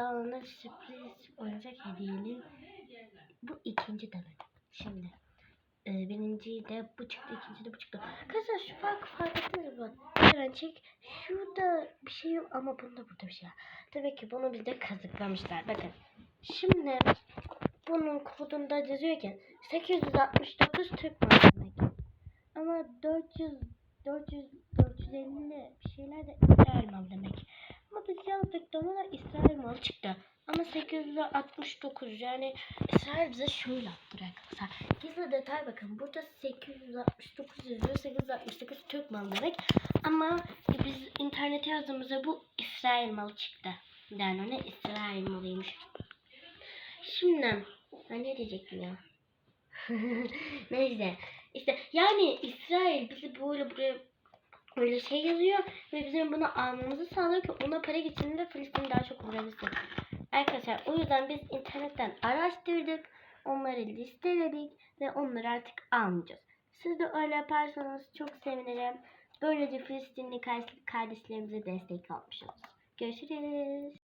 Dağına sürpriz oyuncak hediyeli. Bu ikinci dalı. Şimdi. E, birinci de bu çıktı, ikinci de bu çıktı. Arkadaşlar şu farkı fark ettiniz mi? Hemen çek. Şurada bir şey yok ama bunda burada bir şey var. Demek ki bunu bizde kazıklamışlar. Bakın. Şimdi bunun kodunda yazıyor ki 869 Türk var demek. Ama 400 400 450 bir şeyler de İsrail demek. Ama biz yazdık da ona İsrail malı çıktı. Ama 869 yani İsrail bize şöyle attı arkadaşlar. Gizli detay bakın. Burada 869 yazıyor. 869 Türk malı demek. Ama biz internete yazdığımızda bu İsrail malı çıktı. Yani ona İsrail malıymış. Şimdi ben ne diyecektim ya? Neyse. İşte yani İsrail bizi böyle buraya öyle şey yazıyor ve bizim bunu almamızı sağlıyor ki ona para geçsin ve Filistin daha çok vurabilsin. Arkadaşlar o yüzden biz internetten araştırdık. Onları listeledik ve onları artık almayacağız. Siz de öyle yaparsanız çok sevinirim. Böylece Filistinli kardeşlerimize destek olmuş oluruz. Görüşürüz.